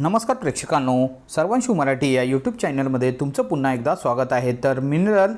नमस्कार प्रेक्षकांनो सर्वांशू मराठी या यूट्यूब चॅनलमध्ये तुमचं पुन्हा एकदा स्वागत आहे. तर मिनरल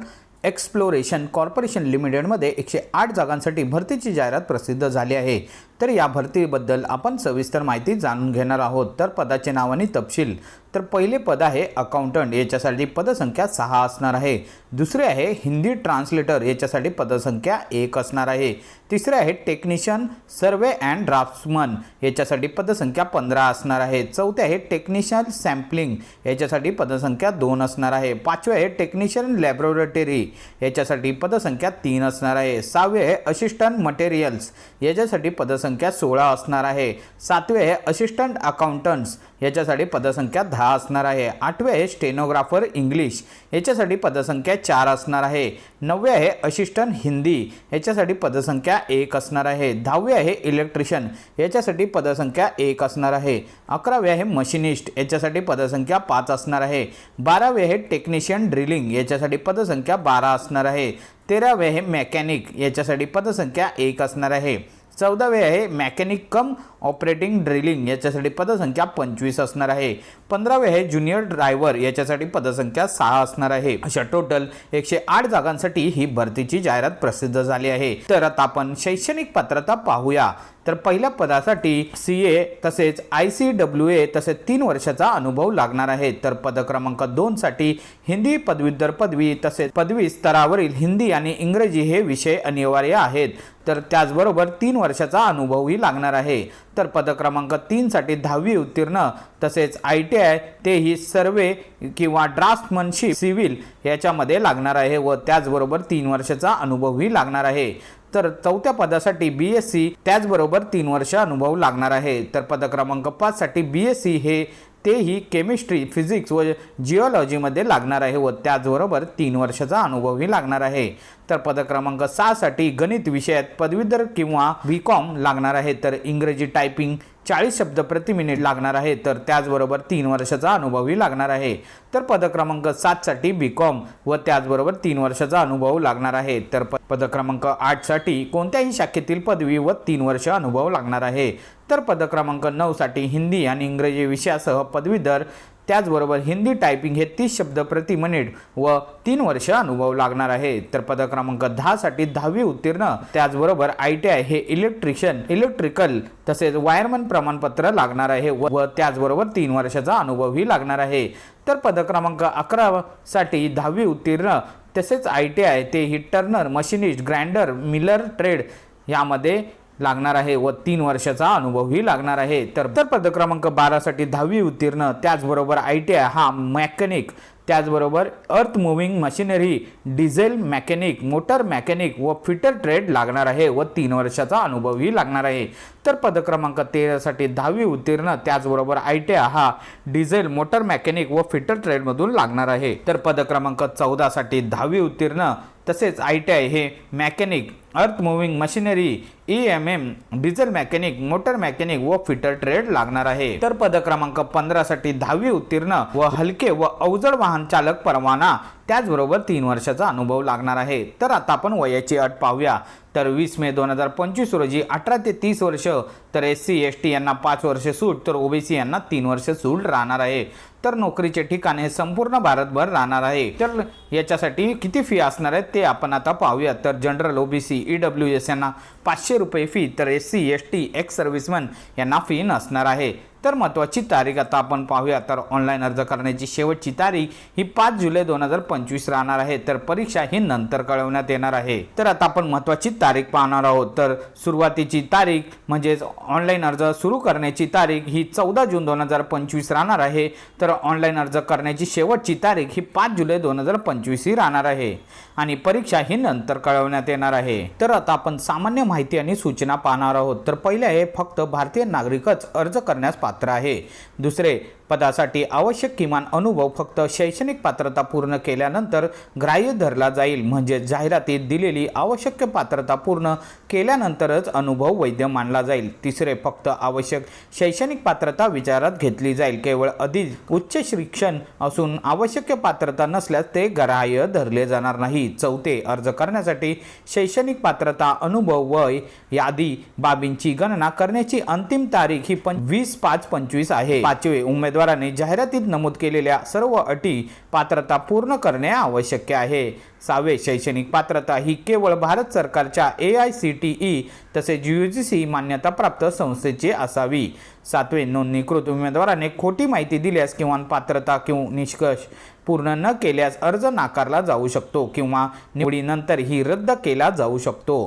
एक्सप्लोरेशन कॉर्पोरेशन लिमिटेडमध्ये एकशे आठ जागांसाठी भरतीची जाहिरात प्रसिद्ध झाली आहे. तर या भरतीबद्दल आपण सविस्तर माहिती जाणून घेणार आहोत. तर पदाचे नाव आणि तपशील. तर पहिले पद आहे अकाउंटंट याच्यासाठी पदसंख्या सहा असणार आहे. दुसरे आहे हिंदी ट्रान्सलेटर याच्यासाठी पदसंख्या एक असणार आहे. तिसरे आहे टेक्निशियन सर्वे अँड ड्राफ्ट्समन याच्यासाठी पदसंख्या पंधरा असणार आहे. चौथे आहे टेक्निशियन सॅम्पलिंग याच्यासाठी पदसंख्या दोन असणार आहे. पाचवे आहे टेक्निशियन लॅबोरेटरी याच्यासाठी पदसंख्या तीन असणार आहे. सहावे आहे असिस्टंट मटेरियल्स याच्यासाठी पदसंख्या सोळा असणार आहे. सातवे आहे असिस्टंट अकाउंटंट्स याच्यासाठी पदसंख्या दहा असणार आहे. आठवे आहे स्टेनोग्राफर इंग्लिश याच्यासाठी पदसंख्या चार असणार आहे. नववे आहे असिस्टंट हिंदी याच्यासाठी पदसंख्या एक असणार आहे. दहावे आहे इलेक्ट्रिशियन याच्यासाठी पदसंख्या एक असणार आहे. अकरावे आहे मशिनिस्ट याच्यासाठी पदसंख्या पाच असणार आहे. बारावे आहे टेक्निशियन ड्रिलिंग याच्यासाठी पदसंख्या बारा असणार आहे. तेरावे आहे मेकॅनिक याच्यासाठी पदसंख्या एक असणार आहे. चौदावे आहे. मॅकॅनिक कम ऑपरेटिंग ड्रिलिंग याच्यासाठी पदसंख्या पंचवीस असणार आहे. पंधरावे आहे ज्युनियर ड्रायव्हर याच्यासाठी पदसंख्या सहा असणार आहे. अशा टोटल एकशे आठ जागांसाठी ही भरतीची जाहिरात प्रसिद्ध झाली आहे. तर आता आपण शैक्षणिक पात्रता पाहूया. तर पहिल्या पदासाठी सी ए तसेच आय सी डब्ल्यू ए तसेच तीन वर्षाचा अनुभव लागणार आहे. तर पद क्रमांक दोन साठी हिंदी पदवीधर पदवी तसेच पदवी स्तरावरील हिंदी आणि इंग्रजी हे विषय अनिवार्य आहेत. तर त्याचबरोबर तीन वर्षाचा अनुभवही लागणार आहे. तर पदक्रमांक तीनसाठी दहावी उत्तीर्ण. तसेच आय टी आय तेही सर्वे किंवा ड्राफ्टमनशिप सिव्हिल याच्यामध्ये लागणार आहे व त्याचबरोबर तीन वर्षाचा अनुभवही लागणार आहे. तर चौथ्या पदासाठी बी एस सी त्याचबरोबर तीन वर्ष अनुभव लागणार आहे. तर पदक्रमांक पाचसाठी बी एस सी हे तेही केमिस्ट्री फिजिक्स व जिओलॉजीमध्ये लागणार आहे व त्याचबरोबर तीन वर्षाचा अनुभवही लागणार आहे. तर पद क्रमांक सहासाठी गणित विषयात पदवीधर किंवा बी कॉम लागणार आहे. तर इंग्रजी टायपिंग चाळीस शब्द प्रति मिनिट लागणार आहे. तर त्याचबरोबर तीन वर्षाचा अनुभवही लागणार आहे. तर पद क्रमांक सातसाठी बी कॉम व त्याचबरोबर तीन वर्षाचा अनुभव लागणार आहे. तर प आठसाठी कोणत्याही शाखेतील पदवी व तीन वर्ष अनुभव लागणार आहे. तर पदक्रमांक नऊसाठी हिंदी आणि इंग्रजी विषयासह पदवीधर त्याचबरोबर हिंदी टायपिंग हे तीस शब्द प्रति मिनिट व तीन वर्ष अनुभव लागणार आहे. तर पदक्रमांक दहासाठी दहावी उत्तीर्ण त्याचबरोबर आय टी आय हे इलेक्ट्रिशियन इलेक्ट्रिकल तसेच वायरमन प्रमाणपत्र लागणार आहे व त्याचबरोबर तीन वर्षाचा अनुभवही लागणार आहे. तर पदक्रमांक अकरासाठी दहावी उत्तीर्ण तसेच आय टी आय ते ही turner machinist grinder miller trade यामध्ये लागणार आहे व तीन वर्षाचा अनुभवही लागणार आहे. तर तर पद क्रमांक बारासाठी दहावी उत्तीर्ण त्याचबरोबर आय टी आय हा मॅकॅनिक त्याचबरोबर earth moving machinery diesel mechanic motor mechanic व फिटर ट्रेड लागणार आहे व तीन वर्षाचा अनुभवही लागणार आहे. तर पदक्रमांक तेरासाठी दहावी उत्तीर्ण त्याचबरोबर आय टी आय हा डिझेल मोटर मॅकॅनिक व फिटर ट्रेडमधून लागणार आहे. तर पदक्रमांक चौदासाठी दहावी उत्तीर्ण तसेच आय टी आय हे mechanic earth moving machinery E M M diesel mechanic motor mechanic व फिटर ट्रेड लागणार आहे. तर पद क्रमांक पंधरासाठी दहावी उत्तीर्ण व हलके व अवजड वाहन चालक परवाना त्याचबरोबर तीन वर्षाचा अनुभव लागणार आहे. तर आता आपण वयाची अट पाहूया. तर वीस मे दोन हजार पंचवीस रोजी अठरा ते तीस वर्ष तर एस सी एस टी यांना पाच वर्ष सूट तर ओबीसी यांना तीन वर्ष सूट राहणार आहे. तर नोकरीचे ठिकाण हे संपूर्ण भारतभर राहणार आहे. तर याच्यासाठी किती फी असणार आहे ते आपण आता पाहूया तर general OBC E W S यांना पाचशे रुपये फी तर S C S T ex serviceman यांना फी नसणार आहे. तर महत्त्वाची तारीख आता आपण पाहूया. तर ऑनलाईन अर्ज करण्याची शेवटची तारीख ही पाच जुलै दोन हजार पंचवीस राहणार आहे. तर परीक्षा ही नंतर कळवण्यात येणार आहे. तर आता आपण महत्त्वाची तारीख पाहणार आहोत. तर सुरुवातीची तारीख म्हणजेच ऑनलाईन अर्ज सुरू करण्याची तारीख ही चौदा जून दोन हजार पंचवीस राहणार आहे. तर ऑनलाईन अर्ज करण्याची शेवटची तारीख ही पाच जुलै दोन हजार पंचवीस ही राहणार आहे. आणि परीक्षा ही नंतर कळवण्यात येणार आहे. तर आता आपण सामान्य माहिती आणि सूचना पाहणार आहोत. तर पहिले आहे फक्त भारतीय नागरिकच अर्ज करण्यास पात्र पात्र आहे. दुसरे पदासाठी आवश्यक किमान अनुभव फक्त शैक्षणिक पात्रता पूर्ण केल्यानंतर ग्राह्य धरला जाईल. म्हणजे जाहिरातीत दिलेली आवश्यक पात्रता पूर्ण केल्यानंतरच अनुभव वैध मानला जाईल. तिसरे फक्त आवश्यक शैक्षणिक पात्रता विचारात घेतली जाईल. केवळ अधिक उच्च शिक्षण असून आवश्यक पात्रता नसल्यास ते ग्राह्य धरले जाणार नाही. चौथे अर्ज करण्यासाठी शैक्षणिक पात्रता अनुभव वय यादी बाबींची गणना करण्याची अंतिम तारीख ही पण वीस पाच पंचवीस आहे. पाचवे उमेदवार उमेदवाराने जाहिरातीत नमूद केलेल्या सर्व अटी पात्रता पूर्ण करणे आवश्यक आहे. सहावे शैक्षणिक पात्रता ही केवळ भारत सरकारच्या A I C T E तसेच यू जी सी मान्यताप्राप्त संस्थेची असावी. सातवे नोंदणीकृत उमेदवाराने खोटी माहिती दिल्यास किंवा पात्रता किंवा निष्कर्ष पूर्ण न केल्यास अर्ज नाकारला जाऊ शकतो किंवा निवडीनंतर ही रद्द केला जाऊ शकतो.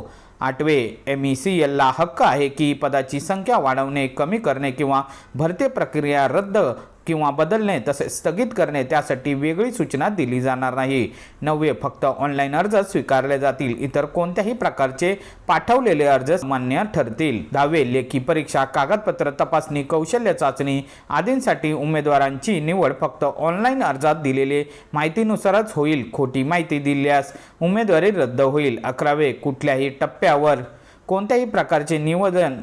आठवे एम ई सी एलला हक्क आहे की पदाची संख्या वाढवणे कमी करणे किंवा भरती प्रक्रिया रद्द किंवा बदलणे तसेच स्थगित करणे त्यासाठी वेगळी सूचना दिली जाणार नाही. नववे फक्त ऑनलाईन अर्ज स्वीकारले जातील. इतर कोणत्याही प्रकारचे पाठवलेले अर्ज मान्य ठरतील. दहावे लेखी परीक्षा कागदपत्र तपासणी कौशल्य चाचणी आदींसाठी उमेदवारांची निवड फक्त ऑनलाईन अर्जात दिलेले माहितीनुसारच होईल. खोटी माहिती दिल्यास उमेदवारी रद्द होईल. अकरावे कुठल्याही टप्प्यावर कोणत्याही प्रकारचे निवेदन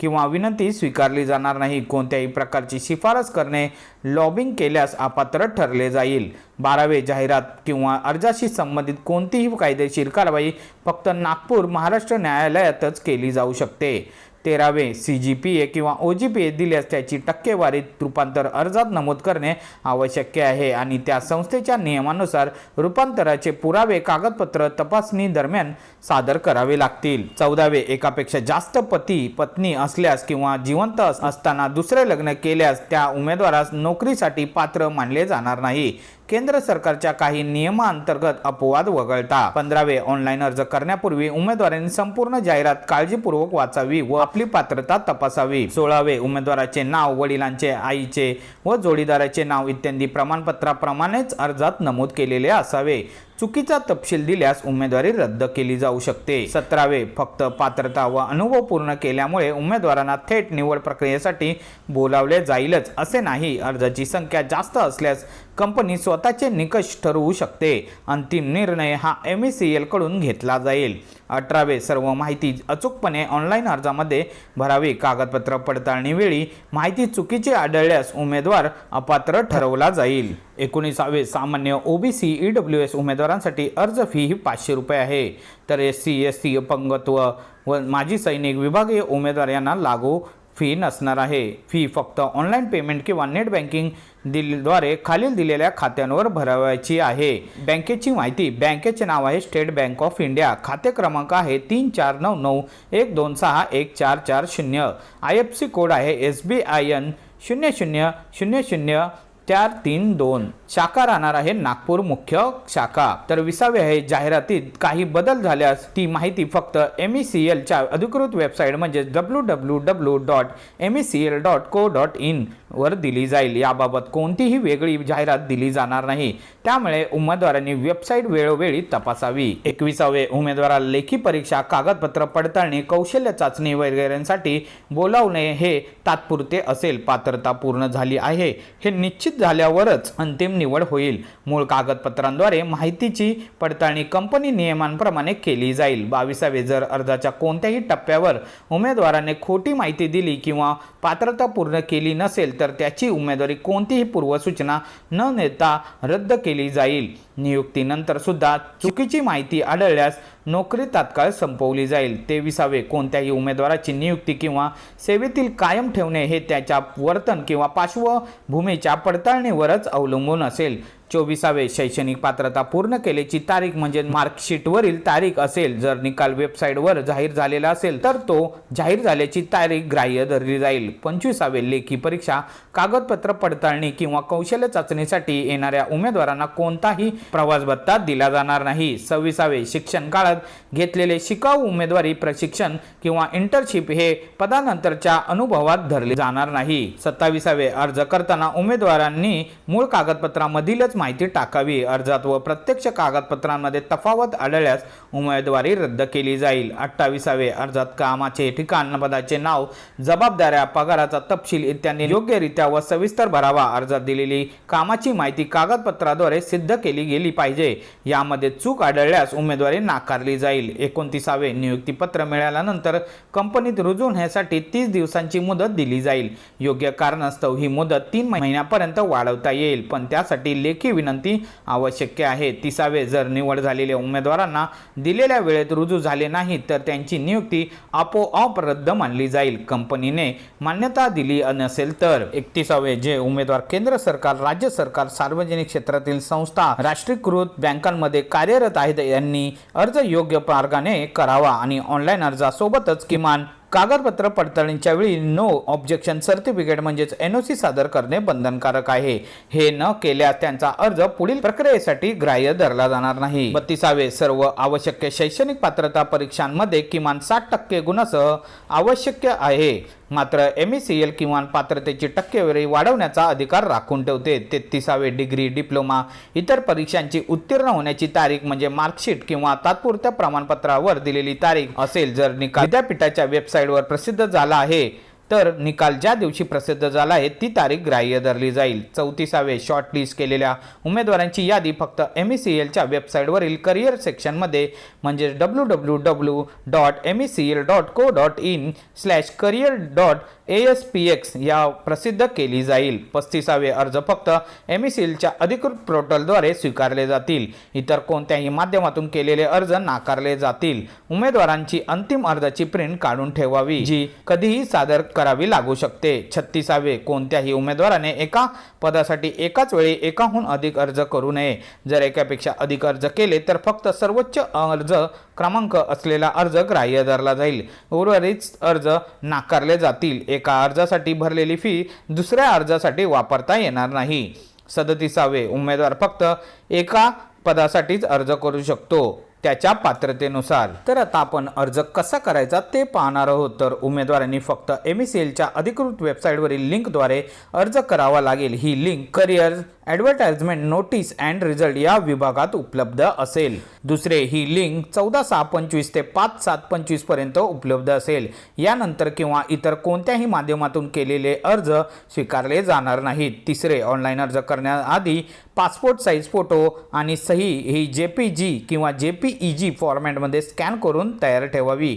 किंवा विनंती स्वीकारली जाणार नाही. कोणत्याही प्रकारची शिफारस करणे लॉबिंग केल्यास अपात्र ठरले जाईल. बारावे जाहिरात किंवा अर्जाशी संबंधित कोणतीही कायदेशीर कारवाई फक्त नागपूर महाराष्ट्र न्यायालयातच केली जाऊ शकते. तेरावे सी जी पी ए किंवा ओ जी पी ए दिल्यास त्याची टक्केवारीत रूपांतर अर्जात नमूद करणे आवश्यक आहे. आणि त्या संस्थेच्या नियमानुसार रूपांतराचे पुरावे कागदपत्र तपासणी दरम्यान सादर करावे लागतील. चौदावे एकापेक्षा जास्त पती पत्नी असल्यास किंवा जिवंत असताना दुसरे लग्न केल्यास त्या उमेदवारास नोकरीसाठी पात्र मानले जाणार नाही. केंद्र सरकारच्या काही नियमांतर्गत अपवाद वगळता. पंधरावे ऑनलाईन अर्ज करण्यापूर्वी उमेदवारांनी संपूर्ण जाहिरात काळजीपूर्वक वाचावी व आपली पात्रता तपासावी. सोळावे उमेदवाराचे नाव वडिलांचे आईचे व जोडीदाराचे नाव इत्यादी प्रमाणपत्राप्रमाणेच अर्जात नमूद केलेले असावे. चुकीचा तपशील दिल्यास उमेदवारी रद्द केली जाऊ शकते. सतरावे फक्त पात्रता व अनुभव पूर्ण केल्यामुळे उमेदवारांना थेट निवड प्रक्रियेसाठी बोलावले जाईलच असे नाही. अर्जाची संख्या जास्त असल्यास कंपनी स्वतःचे निकष ठरवू शकते. अंतिम निर्णय हा एम ई सी एलकडून घेतला जाईल. अठरावे सर्व माहिती अचूकपणे ऑनलाईन अर्जामध्ये भरावी. कागदपत्र पडताळणीवेळी माहिती चुकीची आढळल्यास उमेदवार अपात्र ठरवला जाईल. एकोणीसावे सामान्य ओबीसी ई डब्ल्यू एस उमेदवारांसाठी अर्ज फी ही पाचशे रुपये आहे. तर एस सी एस सी अपंगत्व व माजी सैनिक विभागीय उमेदवार यांना लागू फी नसणार आहे. फी फक्त ऑनलाईन पेमेंट किंवा नेट बँकिंग दिलद्वारे खालील दिलेल्या खात्यांवर भरावायची आहे. बँकेची माहिती बँकेचे नाव आहे स्टेट बँक ऑफ इंडिया खाते क्रमांक आहे तीन चार नऊ नऊ एक दोन सहा एक चार चार शून्य. आय एफ सी कोड आहे एस बी आय एन शून्य शून्य शून्य शून्य चार तीन दोन. शाखा राहणार आहे नागपूर मुख्य शाखा. तर विसावे आहे जाहिरातीत काही बदल झाल्यास ती माहिती फक्त एम ई सी एलच्या अधिकृत वेबसाईट म्हणजे W W W dot M E C L dot co dot in वर दिली जाईल. याबाबत कोणतीही वेगळी जाहिरात दिली जाणार नाही. त्यामुळे उमेदवारांनी वेबसाईट वेळोवेळी तपासावी. एकविसावे उमेदवाराला लेखी परीक्षा कागदपत्र पडताळणी कौशल्य चाचणी वगैरेंसाठी बोलावणे हे तात्पुरते असेल. पात्रता पूर्ण झाली आहे. हे निश्चित झाल्यावरच अंतिम निवड होईल. मूळ कागदपत्रांद्वारे माहितीची पडताळणी कंपनी नियमांप्रमाणे केली जाईल. बावीसावे जर अर्जाच्या कोणत्याही टप्प्यावर उमेदवाराने खोटी माहिती दिली किंवा पात्रता पूर्ण केली नसेल तर त्याची उमेदवारी कोणतीही पूर्वसूचना न नेता रद्द केली जाईल. नियुक्तीनंतर सुद्धा चुकीची माहिती आढळल्यास नोकरी तात्काळ संपवली जाईल. तेविसावे कोणत्याही उमेदवाराची नियुक्ती किंवा सेवेतील कायम ठेवणे हे त्याच्या वर्तन किंवा पार्श्वभूमीच्या पडताळणीवरच अवलंबून असेल. चोवीसावे शैक्षणिक पात्रता पूर्ण केल्याची तारीख म्हणजे मार्कशीटवरील तारीख असेल. जर निकाल वेबसाईटवर जाहीर झालेला असेल तर तो जाहीर झाल्याची तारीख ग्राह्य धरली जाईल. पंचवीसावे लेखी परीक्षा कागदपत्र पडताळणी किंवा कौशल्य चाचणीसाठी येणाऱ्या उमेदवारांना कोणताही प्रवास भत्ता दिला जाणार नाही. सव्वीसावे शिक्षण काळात घेतलेले शिकाऊ उमेदवारी प्रशिक्षण किंवा इंटर्नशिप हे पदानंतरच्या अनुभवात धरले जाणार नाही. सत्तावीसावे अर्ज करताना उमेदवारांनी मूळ कागदपत्रामधीलच माहिती टाकावी. अर्जात व प्रत्यक्ष कागदपत्रांमध्ये तफावत आढळल्यास उमेदवारी रद्द केली जाईल. अठ्ठावीसावे अर्जात कामाचे ठिकाण पदाचे नाव जबाबदाऱ्या पगाराचा तपशील इत्यादी योग्यरित्या व सविस्तर भरावा. अर्जात दिलेली कामाची माहिती कागदपत्राद्वारे सिद्ध केली गेली पाहिजे. यामध्ये चूक आढळल्यास उमेदवारी नाकारली जाईल. एकोणतीसावे नियुक्तीपत्र मिळाल्यानंतर कंपनीत रुजू होण्यासाठी तीस दिवसांची मुदत दिली जाईल. योग्य कारणास्तव ही मुदत तीन महिन्यापर्यंत वाढवता येईल. पण त्यासाठी लेखी विनंती आवश्यक आहे. तिसावे जर निवड झालेल्या उमेदवारांना दिलेल्या वेळेत रुजू झाले नाही तर त्यांची नियुक्ती आपोआप रद्द मानली जाईल. कंपनीने मान्यता दिली नसेल तर. एकतीसावे जे उमेदवार केंद्र सरकार राज्य सरकार सार्वजनिक क्षेत्रातील संस्था राष्ट्रीयकृत बँकांमध्ये कार्यरत आहेत यांनी अर्ज योग्य मार्गाने करावा आणि ऑनलाईन अर्जासोबतच किमान कागदपत्र पडताळणीच्या वेळी नो ऑब्जेक्शन सर्टिफिकेट म्हणजेच एन ओ सी सादर करणे बंधनकारक आहे. हे न केल्यास त्यांचा अर्ज पुढील प्रक्रियेसाठी ग्राह्य धरला जाणार नाही. बत्तीसावे सर्व आवश्यक शैक्षणिक पात्रता परीक्षांमध्ये किमान साठ टक्के गुणासह आवश्यक आहे. मात्र एम ई सी एल किमान पात्रतेची टक्केवारी वाढवण्याचा अधिकार राखून ठेवते. तेहतीसावे डिग्री डिप्लोमा इतर परीक्षांची उत्तीर्ण होण्याची तारीख म्हणजे मार्कशीट किंवा तात्पुरत्या प्रमाणपत्रावर दिलेली तारीख असेल जर निकाल विद्यापीठाच्या वेबसाईटवर प्रसिद्ध झाला आहे. तर निकाल ज्या दिवशी प्रसिद्ध झाला आहे ती तारीख ग्राह्य धरली जाईल. चौतीसावे शॉर्टलिस्ट केलेल्या उमेदवारांची यादी फक्त एम ई सी एलच्या वेबसाईटवरील करिअर सेक्शनमध्ये म्हणजे W W W dot M E C L dot co dot in slash career dot A S P X या प्रसिद्ध केली जाईल. पस्तीसावे अर्ज फक्त एम ई सी एलच्या अधिकृत पोर्टलद्वारे स्वीकारले जातील. इतर कोणत्याही माध्यमातून केलेले अर्ज नाकारले जातील. उमेदवारांची अंतिम अर्जाची प्रिंट काढून ठेवावी जी कधीही सादर करावी लागू शकते. छत्तीसावे कोणत्याही उमेदवाराने एका पदासाठी एकाच वेळी एकाहून अधिक अर्ज करू नये. जर एकापेक्षा अधिक अर्ज केले तर फक्त सर्वोच्च अर्ज क्रमांक असलेला अर्ज ग्राह्य धरला जाईल. उर्वरित अर्ज नाकारले जातील. एका अर्जासाठी भरलेली फी दुसऱ्या अर्जासाठी वापरता येणार नाही. सदतीसावे उमेदवार फक्त एका पदासाठीच अर्ज करू शकतो. त्याच्या पात्रतेनुसार. तर आता आपण अर्ज कसा करायचा ते पाहणार आहोत. तर उमेदवारांनी फक्त एम एस एलच्या अधिकृत वेबसाईटवरील लिंकद्वारे अर्ज करावा लागेल. ही link career advertisement notice and result या विभागात उपलब्ध असेल. दुसरे ही लिंक चौदा सहा पंचवीस ते पाच सात पंचवीसपर्यंत उपलब्ध असेल. यानंतर किंवा इतर कोणत्याही माध्यमातून केलेले अर्ज स्वीकारले जाणार नाहीत. तिसरे ऑनलाईन अर्ज करण्याआधी पासपोर्ट साईज फोटो आणि सही ही जे पी जी किंवा जे पी ई जी फॉर्मॅटमध्ये स्कॅन करून तयार ठेवावी.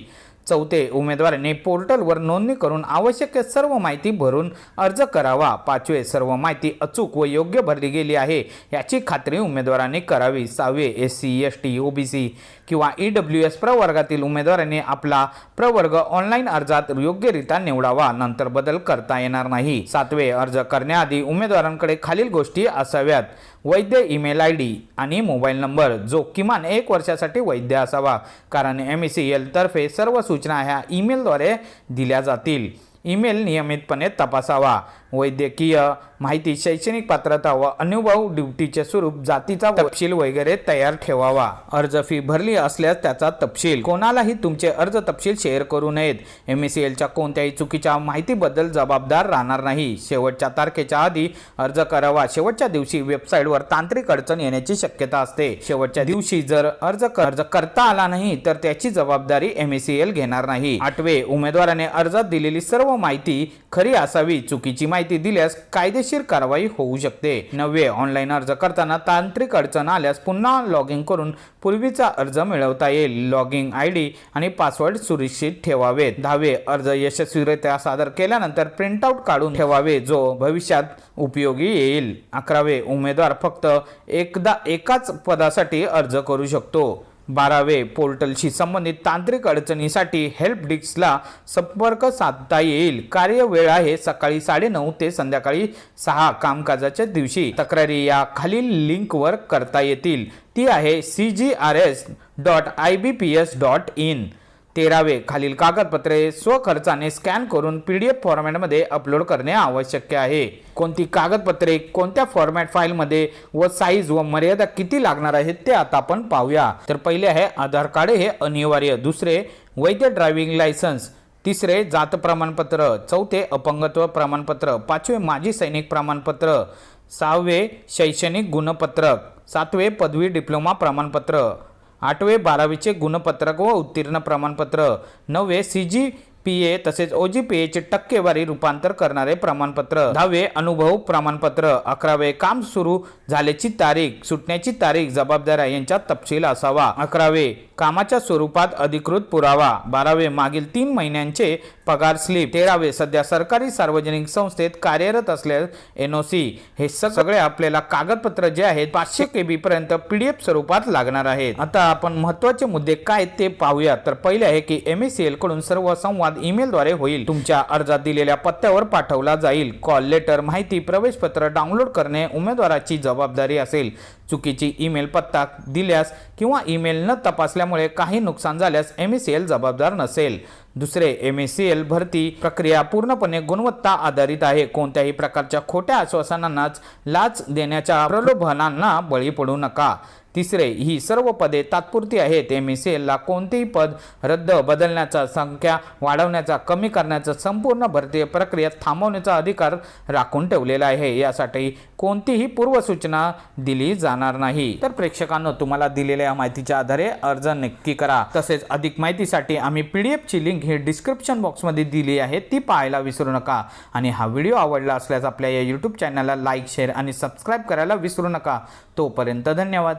चौथे उमेदवारांनी पोर्टलवर नोंदणी करून आवश्यक सर्व माहिती भरून अर्ज करावा. पाचवे सर्व माहिती अचूक व योग्य भरली गेली आहे. याची खात्री उमेदवारांनी करावी. सहावे S C S T O B C किंवा ई डब्ल्यू एस प्रवर्गातील उमेदवारांनी आपला प्रवर्ग ऑनलाईन अर्जात योग्यरित्या निवडावा. नंतर बदल करता येणार नाही. सातवे अर्ज करण्याआधी उमेदवारांकडे खालील गोष्टी असाव्यात. वैध ईमेल आय डी आणि मोबाईल नंबर जो किमान एक वर्षासाठी वैध असावा. कारण एम सी एल तर्फे सर्व सूचना ह्या ईमेलद्वारे दिल्या जातील. ईमेल नियमितपणे तपासावा. वैद्यकीय माहिती शैक्षणिक पात्रता व अनुभव ड्युटीचे स्वरूप जातीचा तपशील वगैरे तयार ठेवावा. अर्ज फी भरली असल्यास त्याचा तपशील. कोणालाही तुमचे अर्ज तपशील शेअर करू नयेत. एम एस एलच्या कोणत्याही चुकीच्या माहितीबद्दल जबाबदार राहणार नाही. शेवटच्या तारखेच्या आधी अर्ज करावा. शेवटच्या दिवशी वेबसाईटवर तांत्रिक अडचण येण्याची शक्यता असते. शेवटच्या दिवशी जर अर्ज अर्ज करता आला नाही तर त्याची जबाबदारी एम एस एल घेणार नाही. आठवे उमेदवाराने अर्जात दिलेली सर्व माहिती खरी असावी. चुकीची माहिती माहिती दिल्यास कायदेशीर कारवाई होऊ शकते. नववे ऑनलाईन अर्ज करताना तांत्रिक अडचण आल्यास पुन्हा लॉग इन करून पूर्वीचा अर्ज मिळवता येईल. लॉगिंग आय डी आणि पासवर्ड सुरक्षित ठेवावेत. दहावे अर्ज यशस्वीरित्या सादर केल्यानंतर प्रिंटआउट काढून ठेवावे जो भविष्यात उपयोगी येईल. अकरावे उमेदवार फक्त एकदा एकाच पदासाठी अर्ज करू शकतो. बारावे पोर्टलशी संबंधित तांत्रिक अडचणीसाठी हेल्प डेस्कला संपर्क साधता येईल. कार्यवेळ आहे सकाळी साडेनऊ ते संध्याकाळी सहा कामकाजाच्या दिवशी. तक्रारी या खालील लिंकवर करता येतील. ती आहे C G R S dot I B P S dot in तेरावे खालील कागदपत्रे स्वखर्चाने स्कॅन करून पी डी एफ फॉर्मॅटमध्ये अपलोड करणे आवश्यक आहे. कोणती कागदपत्रे कोणत्या फॉर्मॅट फाईलमध्ये व साईज व मर्यादा किती लागणार आहेत ते आता आपण पाहूया. तर पहिले आहे आधार कार्ड हे अनिवार्य. दुसरे वैध ड्रायव्हिंग लायसन्स. तिसरे जात प्रमाणपत्र. चौथे अपंगत्व प्रमाणपत्र. पाचवे माजी सैनिक प्रमाणपत्र. सहावे शैक्षणिक गुणपत्रक. सातवे पदवी डिप्लोमा प्रमाणपत्र. आठवे बारावीचे गुणपत्रक व उत्तीर्ण प्रमाणपत्र. नववे सी जी पी ए तसेच ओ जी पी एचे टक्केवारी रूपांतर करणारे प्रमाणपत्र. दहावे अनुभव प्रमाणपत्र. अकरावे काम सुरू झाल्याची तारीख. सुटण्याची तारीख जबाबदाऱ्या यांच्यात तपशील असावा. अकरावे कामाच्या स्वरूपात अधिकृत पुरावा. बारावे मागील तीन महिन्यांचे पगार स्लिप. तेरावे सध्या सरकारी सार्वजनिक संस्थेत कार्यरत असल्यास एन ओ सी. हे स- सगळे आपल्याला कागदपत्र जे आहेत पाचशे केबी पर्यंत पीडीएफ स्वरूपात लागणार आहेत. आता आपण महत्त्वाचे मुद्दे काय ते पाहूया. तर पहिले आहे की एम एस सी कडून सर्व संवाद ईमेलद्वारे होईल. तुमच्या अर्जात दिलेल्या पत्त्यावर पाठवला जाईल. कॉल लेटर माहिती प्रवेशपत्र डाउनलोड करणे उमेदवाराची जबाबदारी असेल. चुकीची ईमेल पत्ता दिल्यास किंवा ईमेल न तपासल्यामुळे काही नुकसान झाल्यास एम सी एल जबाबदार नसेल. दुसरे एम एस सी एल भरती प्रक्रिया पूर्णपणे गुणवत्ता आधारित आहे. कोणत्याही प्रकारच्या खोट्या आश्वासनांनाच लाच देण्याच्या प्रलोभनांना बळी पडू नका. तिसरे ही सर्व पदे तात्पुरती आहेत. एम एस ला कोणतेही पद रद्द बदलण्याचा संख्या वाढवण्याचा कमी करण्याचा संपूर्ण भरती प्रक्रिया थांबवण्याचा अधिकार राखून ठेवलेला आहे. यासाठी कोणतीही पूर्वसूचना दिली जाणार नाही. तर प्रेक्षकांनो तुम्हाला दिलेल्या या माहितीच्या आधारे अर्ज नक्की करा. तसेच अधिक माहितीसाठी आम्ही पी डी एफची लिंक ही डिस्क्रिप्शन बॉक्समध्ये दिली आहे ती पाहायला विसरू नका. आणि हा व्हिडिओ आवडला असल्यास आपल्या या यूट्यूब चॅनलला लाईक शेअर आणि सबस्क्राईब करायला विसरू नका. तोपर्यंत धन्यवाद.